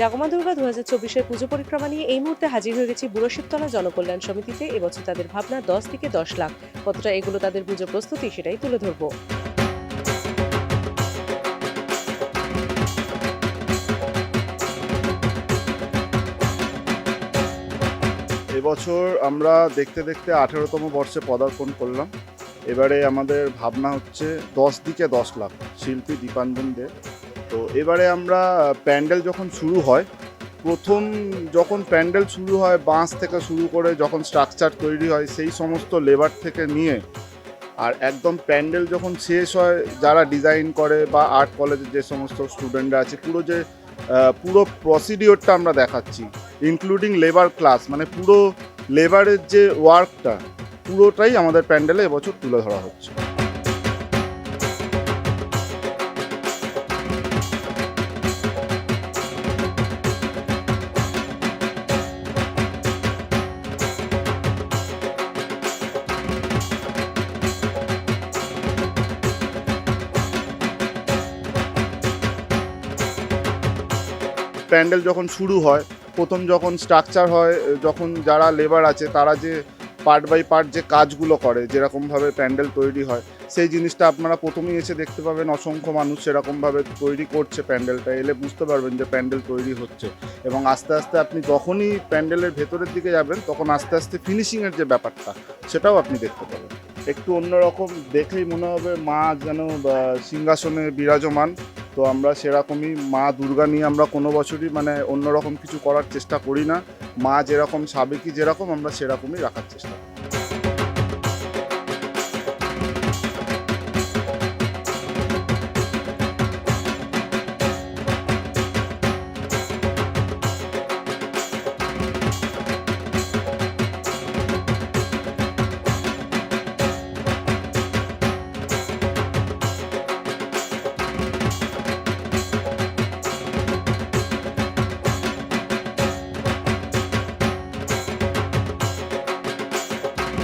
জাগমা দুর্গা দু হাজার চব্বিশের পুজো পরিক্রমা নিয়ে এই মুহূর্তে হাজির হয়ে গেছি বুড়ো শিবতলা জনকল্যাণ সমিতিতে। এবছর তাদের ভাবনা দশ থেকে দশ লাখ। কতটা এগুলো তাদের পুজো প্রস্তুতি সেটাই তুলে ধরবো। এবছর আমরা দেখতে দেখতে আঠেরোতম বর্ষে পদার্পণ করলাম। এবারে আমাদের ভাবনা হচ্ছে দশ দিকে দশ লাখ শিল্পী দীপাঞ্জন দে তো এবারে আমরা প্যান্ডেল যখন শুরু হয়, প্রথম যখন প্যান্ডেল শুরু হয়, বাঁশ থেকে শুরু করে যখন স্ট্রাকচার তৈরি হয়, সেই সমস্ত লেবার থেকে নিয়ে, আর একদম প্যান্ডেল যখন শেষ হয়, যারা ডিজাইন করে বা আর্ট কলেজের যে সমস্ত স্টুডেন্টরা আছে, পুরো যে পুরো প্রসিডিওরটা আমরা দেখাচ্ছি ইনক্লুডিং লেবার ক্লাস মানে পুরো লেবারের যে ওয়ার্কটা পুরোটাই আমাদের প্যান্ডেলে এবছর তুলে ধরা হচ্ছে। প্যান্ডেল যখন শুরু হয়, প্রথম যখন স্ট্রাকচার হয় যখন যারা লেবার আছে, তারা যে পার্ট বাই পার্ট যে কাজগুলো করে, যেরকমভাবে প্যান্ডেল তৈরি হয়, সেই জিনিসটা আপনারা প্রথমেই এসে দেখতে পাবেন, অসংখ্য মানুষ সেরকমভাবে তৈরি করছে প্যান্ডেলটা, এলে বুঝতে পারবেন যে প্যান্ডেল তৈরি হচ্ছে। এবং আস্তে আস্তে আপনি যখনই প্যান্ডেলের ভেতরের দিকে যাবেন, তখন আস্তে আস্তে ফিনিশিংয়ের যে ব্যাপারটা, সেটাও আপনি দেখতে পাবেন। একটু অন্যরকম দেখলেই মনে হবে মা যেন সিংহাসনে বিরাজমান তো আমরা সেরকমই মা দুর্গা নিয়ে আমরা কোনো বছরই মানে অন্যরকম কিছু করার চেষ্টা করি না। মা যেরকম, সাবেকি যেরকম, আমরা সেরকমই রাখার চেষ্টা করি।